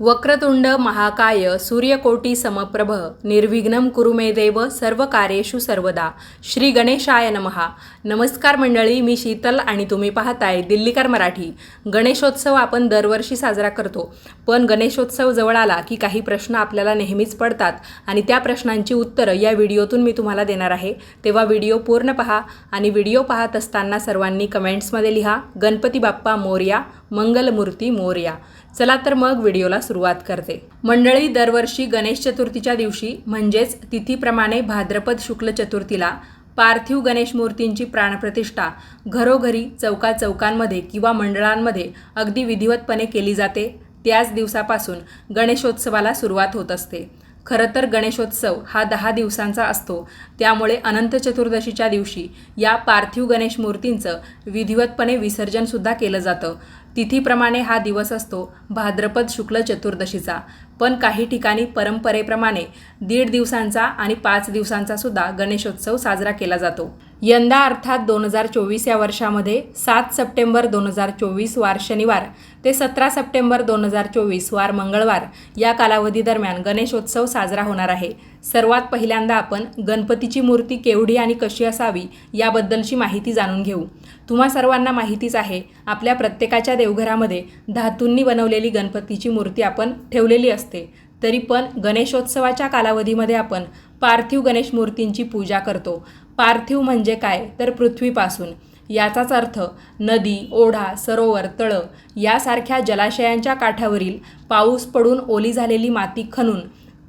वक्रतुंड महाकाय सूर्यकोटी समप्रभ निर्विघ्नम कुरुमे देव सर्व कार्येषु सर्वदा. श्री गणेशाय नमहा नमस्कार मंडळी मी शीतल आणि तुम्ही पाहताय दिल्लीकर मराठी. गणेशोत्सव आपण दरवर्षी साजरा करतो. पण गणेशोत्सव जवळ आला की काही प्रश्न आपल्याला नेहमीच पडतात आणि त्या प्रश्नांची उत्तरं या व्हिडिओतून मी तुम्हाला देणार आहे. तेव्हा व्हिडिओ पूर्ण पहा आणि व्हिडिओ पाहत असताना सर्वांनी कमेंट्समध्ये लिहा गणपती बाप्पा मोर्या मंगलमूर्ती मोर्या. चला तर मग व्हिडिओला सुरुवात करते. मंडळी दरवर्षी गणेश चतुर्थीच्या दिवशी म्हणजेच तिथीप्रमाणे भाद्रपद शुक्ल चतुर्थीला पार्थिव गणेश मूर्तींची प्राणप्रतिष्ठा घरोघरी चौका चौकांमध्ये किंवा मंडळांमध्ये अगदी विधिवतपणे केली जाते. त्याच दिवसापासून गणेशोत्सवाला सुरुवात होत असते. खरं तर गणेशोत्सव हा दहा दिवसांचा असतो. त्यामुळे अनंत चतुर्दशीच्या दिवशी या पार्थिव गणेश मूर्तींचं विधिवतपणे विसर्जनसुद्धा केलं जातं. तिथीप्रमाणे हा दिवस असतो भाद्रपद शुक्ल चतुर्दशीचा. पण काही ठिकाणी परंपरेप्रमाणे दीड दिवसांचा आणि पाच दिवसांचा सुद्धा गणेशोत्सव साजरा केला जातो. यंदा अर्थात दोन हजार चोवीस या वर्षामध्ये सात सप्टेंबर दोन हजार चोवीस वार शनिवार ते सतरा सप्टेंबर दोन हजार चोवीस वार मंगळवार या कालावधीदरम्यान गणेशोत्सव साजरा होणार आहे. सर्वात पहिल्यांदा आपण गणपतीची मूर्ती केवढी आणि कशी असावी याबद्दलची माहिती जाणून घेऊ. तुम्हा सर्वांना माहितीच आहे आपल्या प्रत्येकाच्या देवघरामध्ये धातूंनी बनवलेली गणपतीची मूर्ती आपण ठेवलेली असते. तरी पण गणेशोत्सवाच्या कालावधीमध्ये आपण पार्थिव गणेश मूर्तींची पूजा करतो. पार्थिव म्हणजे काय? तर पृथ्वीपासून. याचाच अर्थ नदी ओढा सरोवर तळं यासारख्या जलाशयांच्या काठावरील पाऊस पडून ओली झालेली माती खणून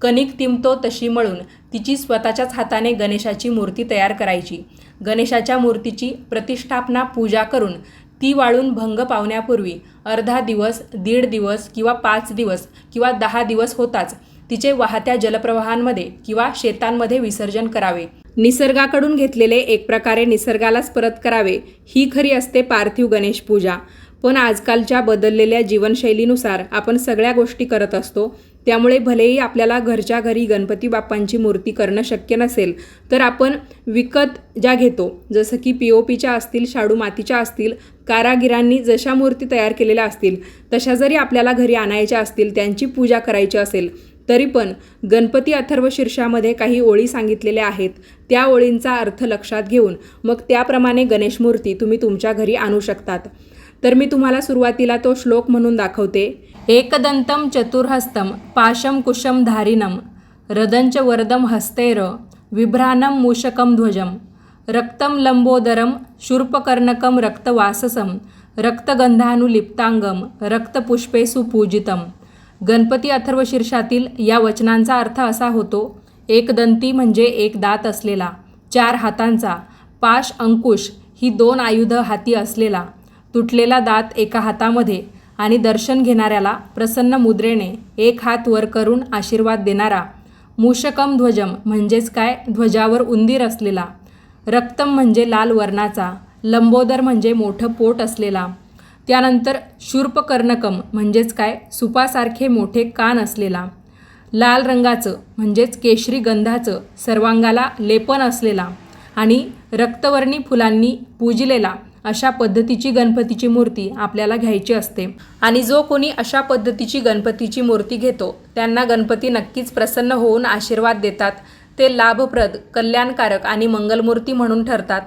कणिक तिंबतो तशी मळून तिची स्वतःच्याच हाताने गणेशाची मूर्ती तयार करायची. गणेशाच्या मूर्तीची प्रतिष्ठापना पूजा करून ती वाळून भंग पावण्यापूर्वी अर्धा दिवस दीड दिवस किंवा पाच दिवस किंवा दहा दिवस होताच तिचे वाहत्या जलप्रवाहांमध्ये किंवा शेतांमध्ये विसर्जन करावे. निसर्गाकडून घेतलेले एक प्रकारे निसर्गालाच परत करावे. ही खरी असते पार्थिव गणेश पूजा. पण आजकालच्या बदललेल्या जीवनशैलीनुसार आपण सगळ्या गोष्टी करत असतो त्यामुळे भलेही आपल्याला घरच्या घरी गणपती बाप्पांची मूर्ती करणं शक्य नसेल तर आपण विकत ज्या घेतो जसं की पी ओ पीच्या असतील शाडू मातीच्या असतील कारागिरांनी जशा मूर्ती तयार केलेल्या असतील तशा जरी आपल्याला घरी आणायच्या असतील त्यांची पूजा करायची असेल तरी पण गणपती अथर्व शीर्षामध्ये काही ओळी सांगितलेल्या आहेत त्या ओळींचा अर्थ लक्षात घेऊन मग त्याप्रमाणे गणेश मूर्ती तुम्ही तुमच्या घरी आणू शकतात. तर मी तुम्हाला सुरुवातीला तो श्लोक म्हणून दाखवते. एकदंतम चतुर्हस्तम पाशम कुशम धारिनम रदंच वरदम हस्तेर विभ्रानम मूषकम ध्वजम रक्तम लंबोदरम शूर्पकर्णकम रक्तवाससम रक्तगंधानुलिप्तांगम रक्तपुष्पे सुपूजितम गणपती अथर्वशीर्षातील या वचनांचा अर्थ असा होतो एकदंती म्हणजे एक दात असलेला चार हातांचा पाश अंकुश ही दोन आयुध हाती असलेला तुटलेला दात एका हातामध्ये आणि दर्शन घेणाऱ्याला प्रसन्न मुद्रेने एक हात वर करून आशीर्वाद देणारा मूषकम ध्वजम म्हणजेच काय? ध्वजावर उंदीर असलेला. रक्तम म्हणजे लाल वर्णाचा. लंबोदर म्हणजे मोठं पोट असलेला. त्यानंतर शूर्पकर्णकम म्हणजेच काय? सुपासारखे मोठे कान असलेला. लाल रंगाचं म्हणजेच केशरी गंधाचं सर्वांगाला लेपन असलेला आणि रक्तवर्णी फुलांनी पूजलेला. अशा पद्धतीची गणपतीची मूर्ती आपल्याला घ्यायची असते. आणि जो कोणी अशा पद्धतीची गणपतीची मूर्ती घेतो त्यांना गणपती नक्कीच प्रसन्न होऊन आशीर्वाद देतात. ते लाभप्रद कल्याणकारक आणि मंगलमूर्ती म्हणून ठरतात.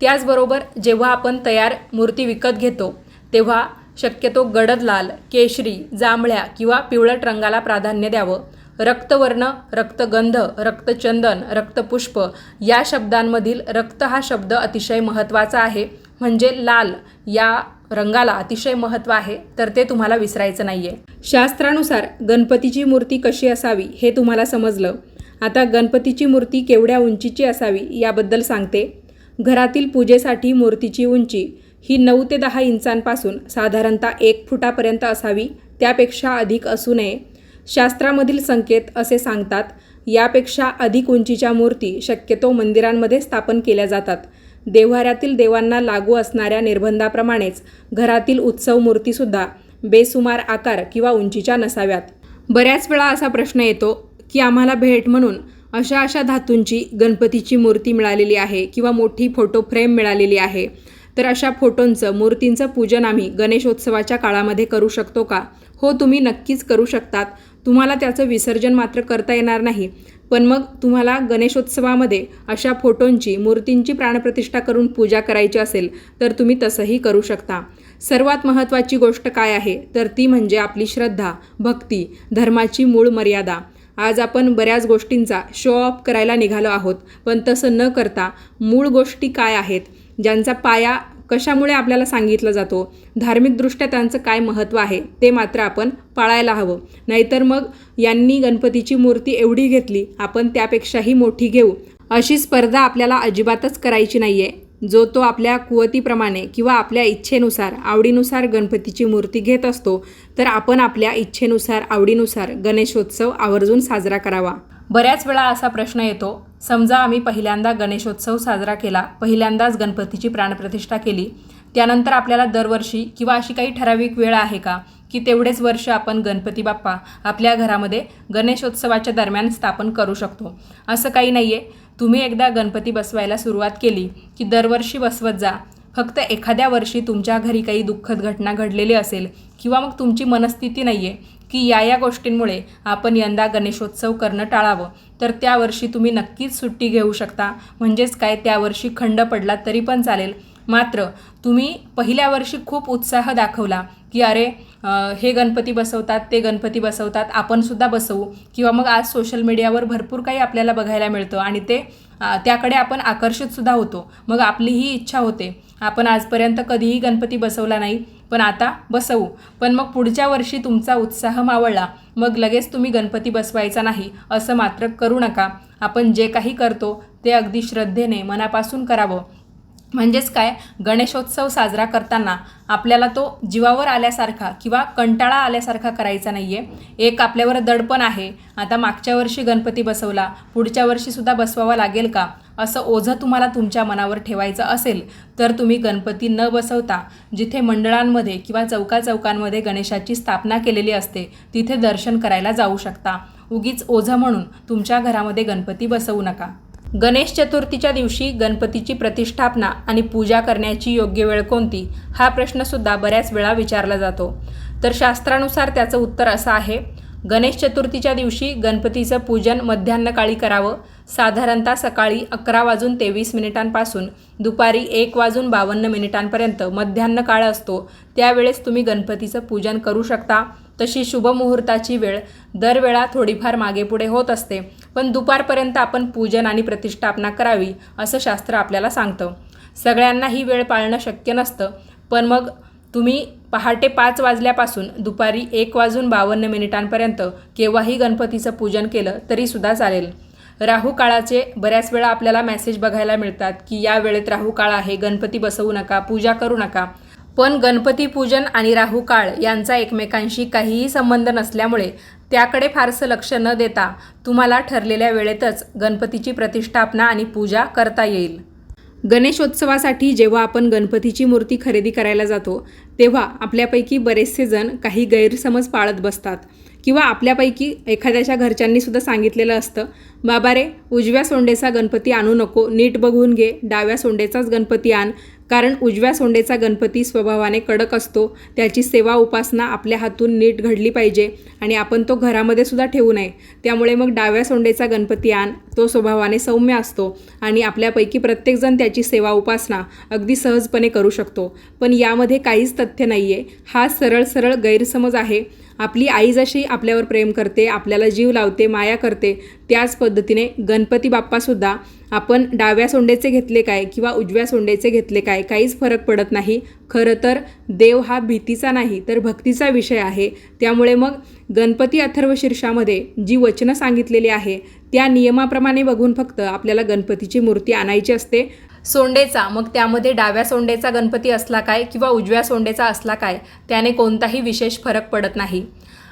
त्याचबरोबर जेव्हा आपण तयार मूर्ती विकत घेतो तेव्हा शक्यतो गडद लाल केशरी जांभळ्या किंवा पिवळट रंगाला प्राधान्य द्यावं. रक्तवर्ण रक्तगंध रक्तचंदन रक्तपुष्प या शब्दांमधील रक्त हा शब्द अतिशय महत्त्वाचा आहे. म्हणजे लाल या रंगाला अतिशय महत्त्व आहे तर ते तुम्हाला विसरायचं नाही आहे शास्त्रानुसार गणपतीची मूर्ती कशी असावी हे तुम्हाला समजलं. आता गणपतीची मूर्ती केवढ्या उंचीची असावी याबद्दल सांगते. घरातील पूजेसाठी मूर्तीची उंची ही नऊ ते दहा इंचांपासून साधारणतः एक फुटापर्यंत असावी त्यापेक्षा अधिक असू नये. शास्त्रामधील संकेत असे सांगतात यापेक्षा अधिक उंचीच्या मूर्ती शक्यतो मंदिरांमध्ये स्थापन केल्या जातात. देव्हाऱ्यातील देवांना लागू असणाऱ्या निर्बंधाप्रमाणेच घरातील उत्सव मूर्तीसुद्धा बेसुमार आकार किंवा उंचीच्या नसाव्यात. बऱ्याच वेळा असा प्रश्न येतो की आम्हाला भेट म्हणून अशा अशा धातूंची गणपतीची मूर्ती मिळालेली आहे किंवा मोठी फोटो फ्रेम मिळालेली आहे. तर अशा फोटोंचं मूर्तींचं पूजन आम्ही गणेशोत्सवाच्या काळामध्ये करू शकतो का? हो तुम्ही नक्कीच करू शकतात. तुम्हाला त्याचं विसर्जन मात्र करता येणार नाही. पण मग तुम्हाला गणेशोत्सवामध्ये अशा फोटोंची मूर्तींची प्राणप्रतिष्ठा करून पूजा करायची असेल तर तुम्ही तसंही करू शकता. सर्वात महत्त्वाची गोष्ट काय आहे? तर ती म्हणजे आपली श्रद्धा भक्ती धर्माची मूळ मर्यादा. आज आपण बऱ्याच गोष्टींचा शो ऑफ करायला निघालो आहोत पण तसं न करता मूळ गोष्टी काय आहेत? ज्यांचा पाया कशामुळे आपल्याला सांगितलं जातो? धार्मिकदृष्ट्या त्यांचं काय महत्त्व आहे? ते मात्र आपण पाळायला हवं. नाहीतर मग यांनी गणपतीची मूर्ती एवढी घेतली आपण त्यापेक्षाही मोठी घेऊ. अशी स्पर्धा आपल्याला अजिबातच करायची नाही आहे जो तो आपल्या कुवतीप्रमाणे किंवा आपल्या इच्छेनुसार आवडीनुसार गणपतीची मूर्ती घेत असतो तर आपण आपल्या इच्छेनुसार आवडीनुसार गणेशोत्सव आवर्जून साजरा करावा. बऱ्याच वेळा असा प्रश्न येतो समजा आम्ही पहिल्यांदा गणेशोत्सव साजरा केला पहिल्यांदाच गणपतीची प्राणप्रतिष्ठा केली त्यानंतर आपल्याला दरवर्षी किंवा अशी काही ठराविक वेळ आहे का की तेवढेच वर्ष आपण गणपती बाप्पा आपल्या घरामध्ये गणेशोत्सवाच्या दरम्यान स्थापन करू शकतो? असं काही नाही आहे तुम्ही एकदा गणपती बसवायला सुरुवात केली की दरवर्षी बसवत जा. फक्त एखाद्या वर्षी तुमच्या घरी काही दुःखद घटना घडलेली असेल किंवा मग तुमची मनस्थिती नाही आहे की या या गोष्टींमुळे आपण यंदा गणेशोत्सव करणं टाळावं. तर त्या वर्षी तुम्ही नक्कीच सुट्टी घेऊ शकता. म्हणजेच काय त्या वर्षी खंड पडला तरी पण चालेल. मात्र तुम्ही पहिल्या वर्षी खूप उत्साह दाखवला की अरे हे गणपती बसवतात ते गणपती बसवतात आपणसुद्धा बसवू. किंवा मग आज सोशल मीडियावर भरपूर काही आपल्याला बघायला मिळतं आणि ते त्याकडे आपण आकर्षितसुद्धा होतो. मग आपली ही इच्छा होते. आपण आजपर्यंत कधीही गणपती बसवला नाही. पण आता बसवू. पण मग पुढच्या वर्षी तुमचा उत्साह मावळला. मग लगेच तुम्ही गणपती बसवायचा नाही असं मात्र करू नका. आपण जे काही करतो ते अगदी श्रद्धेने मनापासून करावं. म्हणजेच काय? गणेशोत्सव साजरा करताना आपल्याला तो जीवावर आल्यासारखा किंवा कंटाळा आल्यासारखा करायचा नाही आहे एक आपल्यावर दडपण आहे. आता मागच्या वर्षी गणपती बसवला. पुढच्या वर्षीसुद्धा बसवावा लागेल का? असं ओझं तुम्हाला तुमच्या मनावर ठेवायचं असेल तर तुम्ही गणपती न बसवता जिथे मंडळांमध्ये किंवा चौका चौकांमध्ये गणेशाची स्थापना केलेली असते तिथे दर्शन करायला जाऊ शकता. उगीच ओझं म्हणून तुमच्या घरामध्ये गणपती बसवू नका. गणेश चतुर्थीच्या दिवशी गणपतीची प्रतिष्ठापना आणि पूजा करण्याची योग्य वेळ कोणती हा प्रश्नसुद्धा बऱ्याच वेळा विचारला जातो. तर शास्त्रानुसार त्याचं उत्तर असं आहे गणेश चतुर्थीच्या दिवशी गणपतीचं पूजन मध्यान्हकाळी करावं साधारणतः सकाळी अकरा वाजून तेवीस मिनिटांपासून दुपारी एक वाजून बावन्न मिनिटांपर्यंत मध्यान्ह काळ असतो त्यावेळेस तुम्ही गणपतीचं पूजन करू शकता. तशी शुभमुहूर्ताची वेळ दरवेळा थोडीफार मागेपुढे होत असते. पण दुपारपर्यंत आपण पूजन आणि प्रतिष्ठापना करावी असं शास्त्र आपल्याला सांगतं. सगळ्यांना ही वेळ पाळणं शक्य नसतं. पण मग तुम्ही पहाटे पाच वाजल्यापासून दुपारी एक वाजून बावन्न मिनिटांपर्यंत केव्हाही गणपतीचं पूजन केलं तरीसुद्धा चालेल. राहू काळाचे बऱ्याच वेळा आपल्याला मेसेज बघायला मिळतात की या वेळेत राहू काळ आहे गणपती बसवू नका पूजा करू नका. पण गणपती पूजन आणि राहू काळ यांचा एकमेकांशी काहीही संबंध नसल्यामुळे त्याकडे फारसं लक्ष न देता तुम्हाला ठरलेल्या वेळेतच गणपतीची प्रतिष्ठापना आणि पूजा करता येईल. गणेशोत्सवासाठी जेव्हा आपण गणपतीची मूर्ती खरेदी करायला जातो तेव्हा आपल्यापैकी बरेचसे जण काही गैरसमज पाळत बसतात. किंवा आपल्यापैकी एखाद्याच्या घरच्यांनीसुद्धा सांगितलेलं असतं बाबा रे उजव्या सोंडेचा गणपती आणू नको नीट बघून घे डाव्या सोंडेचाच गणपती आण कारण उजव्या सोंडेचा गणपती स्वभावाने कडक असतो त्याची सेवा उपासना आपल्या हातून नीट घडली पाहिजे आणि आपण तो घरामध्ये सुद्धा ठेवू नये. त्यामुळे मग डाव्या सोंडेचा गणपती आण तो स्वभावाने सौम्य असतो आणि आपल्यापैकी प्रत्येकजण त्याची सेवा उपासना अगदी सहजपणे करू शकतो. पण यामध्ये काहीच तथ्य नाही आहे हा सरळ सरळ गैरसमज आहे. आपली आई जशी आपल्यावर प्रेम करते आपल्याला जीव लावते माया करते त्याच पद्धतीने गणपती बाप्पासुद्धा आपण डाव्या सोंडेचे घेतले काय किंवा उजव्या सोंडेचे घेतले काय काहीच फरक पडत नाही. खरं तर देव हा भीतीचा नाही तर भक्तीचा विषय आहे. त्यामुळे मग गणपती अथर्व शीर्षामध्ये जी वचनं सांगितलेली आहे त्या नियमाप्रमाणे बघून फक्त आपल्याला गणपतीची मूर्ती आणायची असते. सोंडेचा मग त्यामध्ये डाव्या सोंडेचा गणपती असला काय किंवा उजव्या सोंडेचा असला काय त्याने कोणताही विशेष फरक पडत नाही.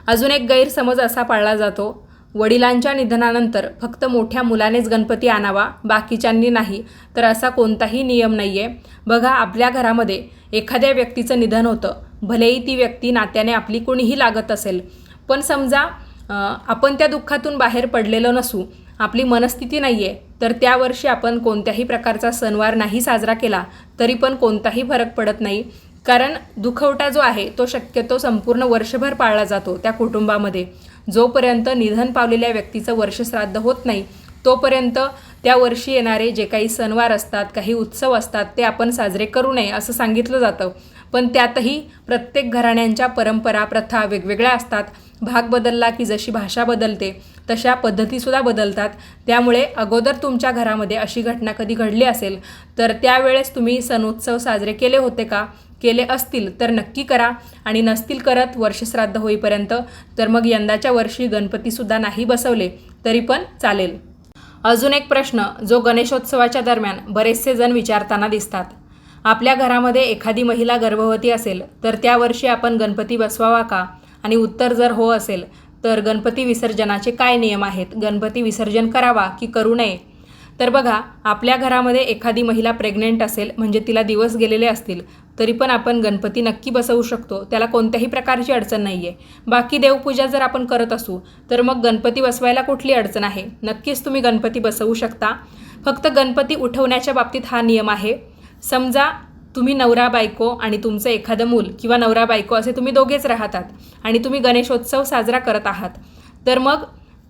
अजून एक गैरसमज असा पाळला जातो. वडिलांच्या निधनानंतर फक्त मोठ्या मुलानेच गणपती आणावा बाकीच्यांनी नाही तर असा कोणताही नियम नाही आहे बघा आपल्या घरामध्ये एखाद्या व्यक्तीचं निधन होतं. भलेही ती व्यक्ती नात्याने आपली कोणीही लागत असेल. पण समजा आपण त्या दुःखातून बाहेर पडलेलो नसू आपली मनस्थिती नाही आहे तर त्या वर्षी आपण कोणत्याही प्रकारचा सणवार नाही साजरा केला तरी पण कोणताही फरक पडत नाही. कारण दुखवटा जो आहे तो शक्यतो संपूर्ण वर्षभर पाळला जातो त्या कुटुंबामध्ये. जोपर्यंत निधन पावलेल्या व्यक्तीचं वर्षश्राद्ध होत नाही तोपर्यंत त्या वर्षी येणारे जे काही सणवार असतात काही उत्सव असतात ते आपण साजरे करू नये असं सांगितलं जातं. पण त्यातही प्रत्येक घराण्यांच्या परंपरा प्रथा वेगवेगळ्या असतात. भाग बदलला की जशी भाषा बदलते तशा पद्धतीसुद्धा बदलतात. त्यामुळे अगोदर तुमच्या घरामध्ये अशी घटना कधी घडली असेल तर त्यावेळेस तुम्ही सण उत्सव साजरे केले होते का? केले असतील तर नक्की करा. आणि नसतील करत वर्षश्राद्ध होईपर्यंत तर मग यंदाच्या वर्षी गणपतीसुद्धा नाही बसवले तरी पण चालेल. अजून एक प्रश्न जो गणेशोत्सवाच्या दरम्यान बरेचसे जण विचारताना दिसतात. आपल्या घरामध्ये एखादी महिला गर्भवती असेल तर त्या वर्षी आपण गणपती बसवावा का? आणि उत्तर जर हो असेल तर गणपती विसर्जनाचे काय नियम आहेत? गणपती विसर्जन करावा की करू नये? तर बघा आपल्या घरामध्ये एखादी महिला प्रेग्नेंट असेल म्हणजे तिला दिवस गेलेले असतील तरी पण आपण गणपती नक्की बसवू शकतो. त्याला कोणत्याही प्रकारची अडचण नाही आहे बाकी देवपूजा जर आपण करत असू तर मग गणपती बसवायला कुठली अडचण आहे? नक्कीच तुम्ही गणपती बसवू शकता. फक्त गणपती उठवण्याच्या बाबतीत हा नियम आहे. समजा तुम्ही नवरा बायको आणि तुमचं एखादं मूल किंवा नवरा बायको असे तुम्ही दोघेच राहतात आणि तुम्ही गणेशोत्सव साजरा करत आहात तर मग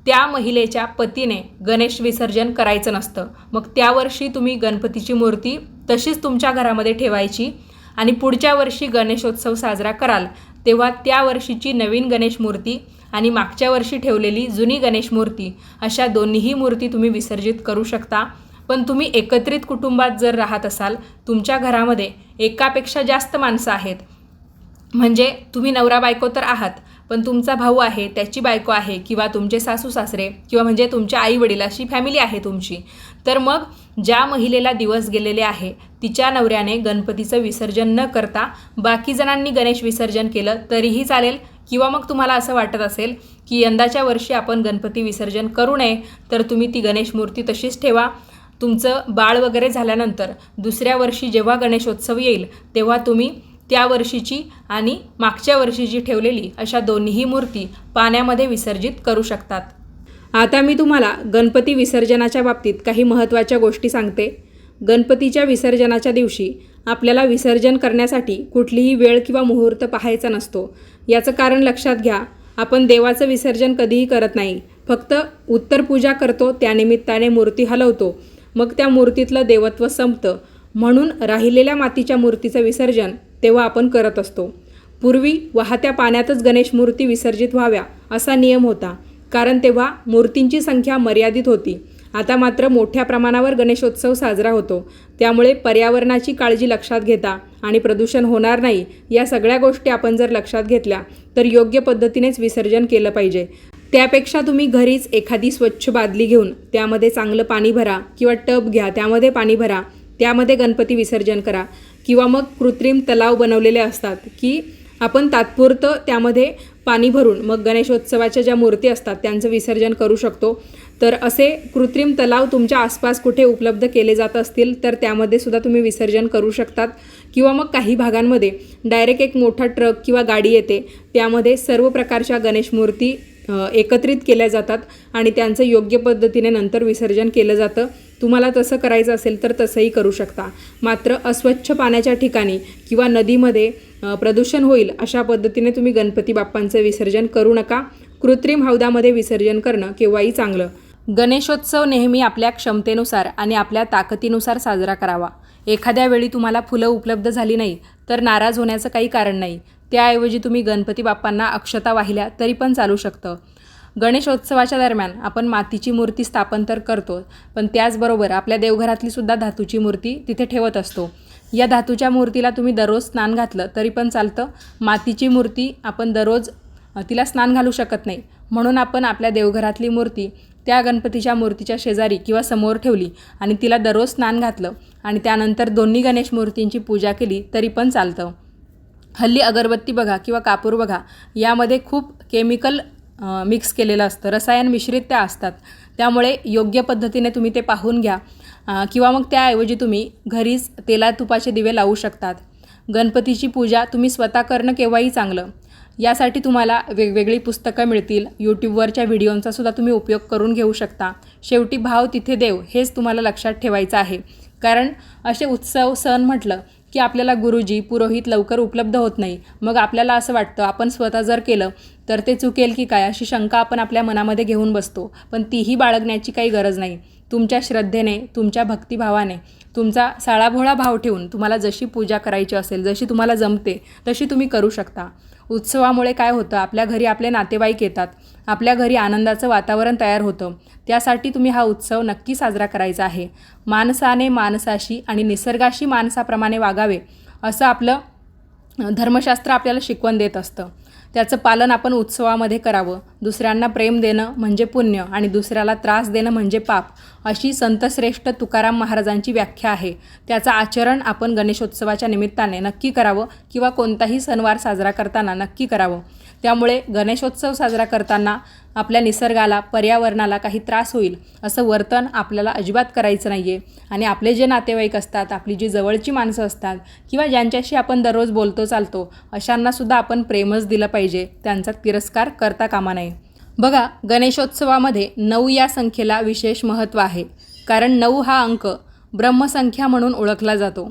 त्या महिलेच्या पतीने गणेश विसर्जन करायचं नसतं. मग त्या वर्षी तुम्ही गणपतीची मूर्ती तशीच तुमच्या घरामध्ये ठेवायची आणि पुढच्या वर्षी गणेशोत्सव साजरा कराल. तेव्हा त्या वर्षीची नवीन गणेश मूर्ती आणि मागच्या वर्षी ठेवलेली जुनी गणेश मूर्ती अशा दोन्हीही मूर्ती तुम्ही विसर्जित करू शकता. पण तुम्ही एकत्रित कुटुंबात जर राहत असाल तुमच्या घरामध्ये एकापेक्षा जास्त माणसं आहेत. म्हणजे तुम्ही नवरा बायको तर आहात पण तुमचा भाऊ आहे त्याची बायको आहे किंवा तुमचे सासू सासरे किंवा म्हणजे तुमच्या आई वडील अशी फॅमिली आहे तुमची. तर मग ज्या महिलेला दिवस गेलेले आहे तिच्या नवऱ्याने गणपतीचं विसर्जन न करता बाकी जणांनी गणेश विसर्जन केलं तरीही चालेल. किंवा मग तुम्हाला असं वाटत असेल की यंदाच्या वर्षी आपण गणपती विसर्जन करू नये तर तुम्ही ती गणेश मूर्ती तशीच ठेवा. तुमचं बाळ वगैरे झाल्यानंतर दुसऱ्या वर्षी जेव्हा गणेशोत्सव येईल तेव्हा तुम्ही त्या वर्षीची आणि मागच्या वर्षीची ठेवलेली अशा दोन्हीही मूर्ती पाण्यामध्ये विसर्जित करू शकतात. आता मी तुम्हाला गणपती विसर्जनाच्या बाबतीत काही महत्त्वाच्या गोष्टी सांगते. गणपतीच्या विसर्जनाच्या दिवशी आपल्याला विसर्जन करण्यासाठी कुठलीही वेळ किंवा मुहूर्त पाहायचा नसतो. याचं कारण लक्षात घ्या आपण देवाचं विसर्जन कधीही करत नाही. फक्त उत्तर पूजा करतो त्यानिमित्ताने मूर्ती हलवतो. मग त्या मूर्तीतलं देवत्व संपतं. म्हणून राहिलेल्या मातीच्या मूर्तीचं विसर्जन तेव्हा आपण करत असतो. पूर्वी वाहत्या पाण्यातच गणेश मूर्ती विसर्जित व्हाव्या असा नियम होता. कारण तेव्हा मूर्तींची संख्या मर्यादित होती. आता मात्र मोठ्या प्रमाणावर गणेशोत्सव साजरा होतो. त्यामुळे पर्यावरणाची काळजी लक्षात घेता आणि प्रदूषण होणार नाही या सगळ्या गोष्टी आपण जर लक्षात घेतल्या तर योग्य पद्धतीनेच विसर्जन केलं पाहिजे. त्यापेक्षा तुम्ही घरीच एखादी स्वच्छ बादली घेऊन त्यामध्ये चांगलं पाणी भरा किंवा टब घ्या त्यामध्ये पाणी भरा त्यामध्ये गणपती विसर्जन करा. किंवा मग कृत्रिम तलाव बनवलेले असतात की आपण तात्पुरतं त्यामध्ये पाणी भरून मग गणेशोत्सवाच्या ज्या मूर्ती असतात त्यांचं विसर्जन करू शकतो. तर असे कृत्रिम तलाव तुमच्या आसपास कुठे उपलब्ध केले जात असतील तर त्यामध्ये सुद्धा तुम्ही विसर्जन करू शकतात. किंवा मग काही भागांमध्ये डायरेक्ट एक मोठा ट्रक किंवा गाडी येते. त्यामध्ये सर्व प्रकारच्या गणेश मूर्ती एकत्रित केल्या जातात आणि त्यांचं योग्य पद्धतीने नंतर विसर्जन केलं जातं. तुम्हाला तसं करायचं असेल तर तसंही करू शकता. मात्र अस्वच्छ पाण्याच्या ठिकाणी किंवा नदीमध्ये प्रदूषण होईल अशा पद्धतीने तुम्ही गणपती बाप्पांचं विसर्जन करू नका. कृत्रिम हौदामध्ये विसर्जन करणं केव्हाही चांगलं. गणेशोत्सव नेहमी आपल्या क्षमतेनुसार आणि आपल्या ताकदीनुसार साजरा करावा. एखाद्या वेळी तुम्हाला फुलं उपलब्ध झाली नाही तर नाराज होण्याचं काही कारण नाही. त्याऐवजी तुम्ही गणपती बाप्पांना अक्षता वाहिल्या तरी पण चालू शकतं. गणेशोत्सवाच्या दरम्यान आपण मातीची मूर्ती स्थापन तर करतो पण त्याचबरोबर आपल्या देवघरातली सुद्धा धातूची मूर्ती तिथे ठेवत असतो. या धातूच्या मूर्तीला तुम्ही दररोज स्नान घातलं तरी पण चालतं. मातीची मूर्ती आपण दररोज तिला स्नान घालू शकत नाही. म्हणून आपण आपल्या देवघरातली मूर्ती त्या गणपतीच्या मूर्तीच्या शेजारी किंवा समोर ठेवली आणि तिला दररोज स्नान घातलं आणि त्यानंतर दोन्ही गणेश मूर्तींची पूजा केली तरी पण चालतं. हल्ली अगरबत्ती बघा किंवा कापूर बघा यामध्ये खूप केमिकल मिक्स केलेलं असतं. रसायन मिश्रित त्या असतात. त्यामुळे योग्य पद्धतीने तुम्ही ते पाहून घ्या. किंवा मग त्याऐवजी तुम्ही घरीच तेला तुपाचे दिवे लावू शकतात. गणपतीची पूजा तुम्ही स्वतः करणं केव्हाही चांगलं. यासाठी तुम्हाला वेगवेगळी पुस्तकं मिळतील. यूट्यूबवरच्या व्हिडिओंचा सुद्धा तुम्ही उपयोग करून घेऊ शकता. शेवटी भाव तिथे देव हेच तुम्हाला लक्षात ठेवायचं आहे. कारण असे उत्सव सण म्हटलं की आपल्याला गुरुजी पुरोहित लवकर उपलब्ध होत नाही. मग आपल्याला असं वाटतं आपण स्वतः जर केलं तर ते चुकेल की काय अशी शंका आपण आपल्या मनामध्ये घेऊन बसतो. पण तीही बाळगण्याची काही गरज नाही. तुमच्या श्रद्धेने तुमच्या भक्तिभावाने तुमचा साळाभोळा भाव ठेवून तुम्हाला जशी पूजा करायची असेल जशी तुम्हाला जमते तशी तुम्ही करू शकता. उत्सवामुळे काय होतं आपल्या घरी आपले नातेवाईक येतात. आपल्या घरी आनंदाचं वातावरण तयार होतं. त्यासाठी तुम्ही हा उत्सव नक्की साजरा करायचा आहे. माणसाने माणसाशी आणि निसर्गाशी माणसाप्रमाणे वागावे असं आपलं धर्मशास्त्र आपल्याला शिकवण देत असतं. त्याचं पालन आपण उत्सवामध्ये करावं. दुसऱ्यांना प्रेम देणं म्हणजे पुण्य आणि दुसऱ्याला त्रास देणं म्हणजे पाप अशी संतश्रेष्ठ तुकाराम महाराजांची व्याख्या आहे. त्याचं आचरण आपण गणेशोत्सवाच्या निमित्ताने नक्की करावं किंवा कोणताही सणवार साजरा करताना नक्की करावं. त्यामुळे गणेशोत्सव साजरा करताना आपल्या निसर्गाला पर्यावरणाला काही त्रास होईल असं वर्तन आपल्याला अजिबात करायचं नाही आहे आणि आपले जे नातेवाईक असतात आपली जी जवळची माणसं असतात किंवा ज्यांच्याशी आपण दररोज बोलतो चालतो अशांनासुद्धा आपण प्रेमच दिलं पाहिजे. त्यांचा तिरस्कार करता कामा नये. बघा गणेशोत्सवामध्ये नऊ या संख्येला विशेष महत्त्व आहे. कारण नऊ हा अंक ब्रह्मसंख्या म्हणून ओळखला जातो.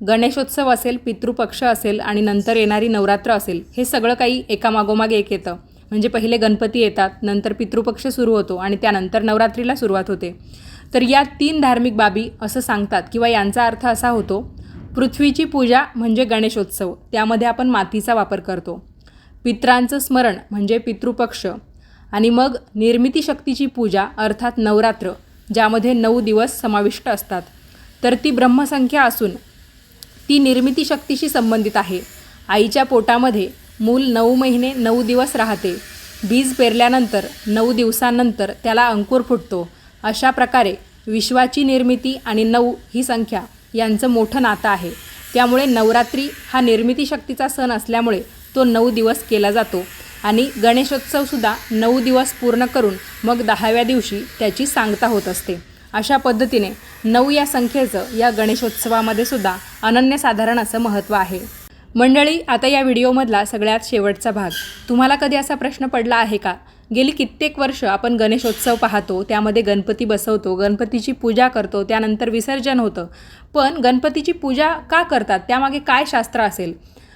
गणेशोत्सव असेल पितृपक्ष असेल आणि नंतर येणारी नवरात्र असेल हे सगळं काही एकामागोमाग एक येतं. म्हणजे पहिले गणपती येतात नंतर पितृपक्ष सुरू होतो आणि त्यानंतर नवरात्रीला सुरुवात होते. तर या तीन धार्मिक बाबी असं सांगतात किंवा यांचा अर्थ असा होतो पृथ्वीची पूजा म्हणजे गणेशोत्सव त्यामध्ये आपण मातीचा वापर करतो. पित्रांचं स्मरण म्हणजे पितृपक्ष. आणि मग निर्मिती शक्तीची पूजा अर्थात नवरात्र ज्यामध्ये नऊ दिवस समाविष्ट असतात. तर ती ब्रह्मसंख्या असून ती निर्मिती शक्तीशी संबंधित आहे. आईच्या पोटामध्ये मूल नऊ महिने नऊ दिवस राहते. बीज पेरल्यानंतर नऊ दिवसांनंतर त्याला अंकुर फुटतो. अशा प्रकारे विश्वाची निर्मिती आणि नऊ ही संख्या यांचं मोठं नातं आहे. त्यामुळे नवरात्री हा निर्मिती शक्तीचा सण असल्यामुळे तो नऊ दिवस केला जातो आणि गणेशोत्सवसुद्धा नऊ दिवस पूर्ण करून मग दहाव्या दिवशी त्याची सांगता होत असते. अशा पद्धतीने नऊ या संख्येचं या गणेशोत्सवामध्ये सुद्धा अनन्यसाधारण असं महत्त्व आहे. मंडळी आता या व्हिडिओमधला सगळ्यात शेवटचा भाग. तुम्हाला कधी असा प्रश्न पडला आहे का? गेली कित्येक वर्ष आपण गणेशोत्सव पाहतो त्यामध्ये गणपती बसवतो गणपतीची पूजा करतो त्यानंतर विसर्जन होतं. पण गणपतीची पूजा का करतात? त्यामागे काय शास्त्र असेल?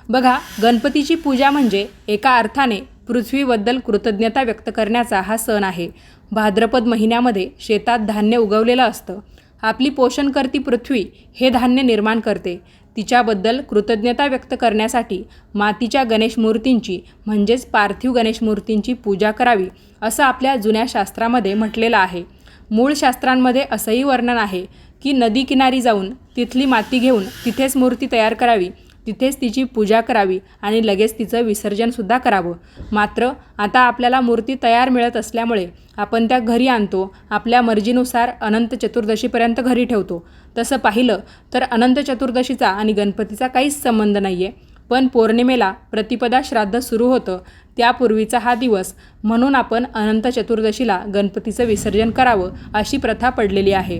बघा गणपतीची पूजा म्हणजे एका अर्थाने पृथ्वीबद्दल कृतज्ञता व्यक्त करण्याचा हा सण आहे. भाद्रपद महिन्यामध्ये शेतात धान्य उगवलेलं असतं. आपली पोषणकर्ती पृथ्वी हे धान्य निर्माण करते. तिच्याबद्दल कृतज्ञता व्यक्त करण्यासाठी मातीच्या गणेश मूर्तींची म्हणजेच पार्थिव गणेश मूर्तींची पूजा करावी असं आपल्या जुन्या शास्त्रामध्ये म्हटलेलं आहे. मूळ शास्त्रांमध्ये असंही वर्णन आहे की नदी किनारी जाऊन तिथली माती घेऊन तिथेच मूर्ती तयार करावी. तिथेच तिची पूजा करावी आणि लगेच तिचं विसर्जनसुद्धा करावं. मात्र आता आपल्याला मूर्ती तयार मिळत असल्यामुळे आपण त्या घरी आणतो आपल्या मर्जीनुसार अनंत चतुर्दशीपर्यंत घरी ठेवतो. तसं पाहिलं तर अनंत चतुर्दशीचा आणि गणपतीचा काहीच संबंध नाही आहे पण पौर्णिमेला प्रतिपदा श्राद्ध सुरू होतं. त्यापूर्वीचा हा दिवस. म्हणून आपण अनंत चतुर्दशीला गणपतीचं विसर्जन करावं अशी प्रथा पडलेली आहे.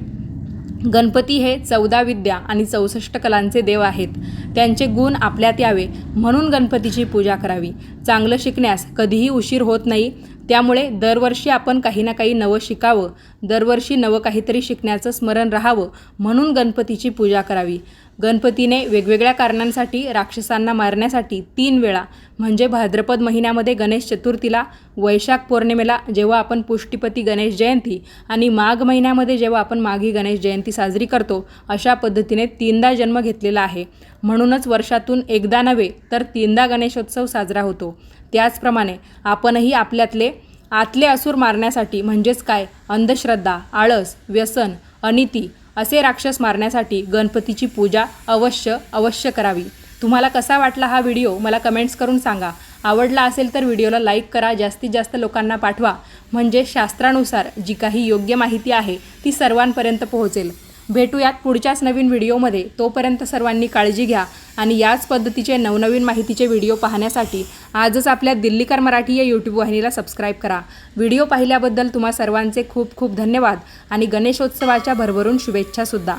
गणपती हे चौदा विद्या आणि चौसष्ट कलांचे देव आहेत. त्यांचे गुण आपल्यात यावे. म्हणून गणपतीची पूजा करावी. चांगलं शिकण्यास कधीही उशीर होत नाही. त्यामुळे दरवर्षी आपण काही ना काही नवं शिकावं दरवर्षी नवं काहीतरी शिकण्याचं स्मरण राहावं म्हणून गणपतीची पूजा करावी. गणपतीने वेगवेगळ्या कारणांसाठी राक्षसांना मारण्यासाठी तीन वेळा म्हणजे भाद्रपद महिन्यामध्ये गणेश चतुर्थीला वैशाख पौर्णिमेला जेव्हा आपण पुष्टीपती गणेश जयंती आणि माघ महिन्यामध्ये जेव्हा आपण माघी गणेश जयंती साजरी करतो अशा पद्धतीने तीनदा जन्म घेतलेला आहे. म्हणूनच वर्षातून एकदा नव्हे तर तीनदा गणेशोत्सव साजरा होतो. त्याचप्रमाणे आपणही आपल्यातले आतले असूर मारण्यासाठी म्हणजेच काय? अंधश्रद्धा आळस व्यसन अनिती असे राक्षस मारण्यासाठी गणपतीची पूजा अवश्य अवश्य करावी. तुम्हाला कसा वाटला हा व्हिडिओ? मला कमेंट्स करून सांगा. आवडला असेल तर व्हिडिओला लाईक करा जास्तीत जास्त लोकांना पाठवा. म्हणजे शास्त्रानुसार जी काही योग्य माहिती आहे ती सर्वांपर्यंत पोहोचेल. भेटूयात पुढच्याच नवीन व्हिडिओमध्ये. तोपर्यंत सर्वांनी काळजी घ्या आणि याच पद्धतीचे नवनवीन माहितीचे व्हिडिओ पाहण्यासाठी आजच आपल्या दिल्लीकर मराठी या यूट्यूब वाहिनीला सबस्क्राईब करा. व्हिडिओ पाहिल्याबद्दल तुम्हा सर्वांचे खूप खूप धन्यवाद आणि गणेशोत्सवाच्या भरभरून शुभेच्छासुद्धा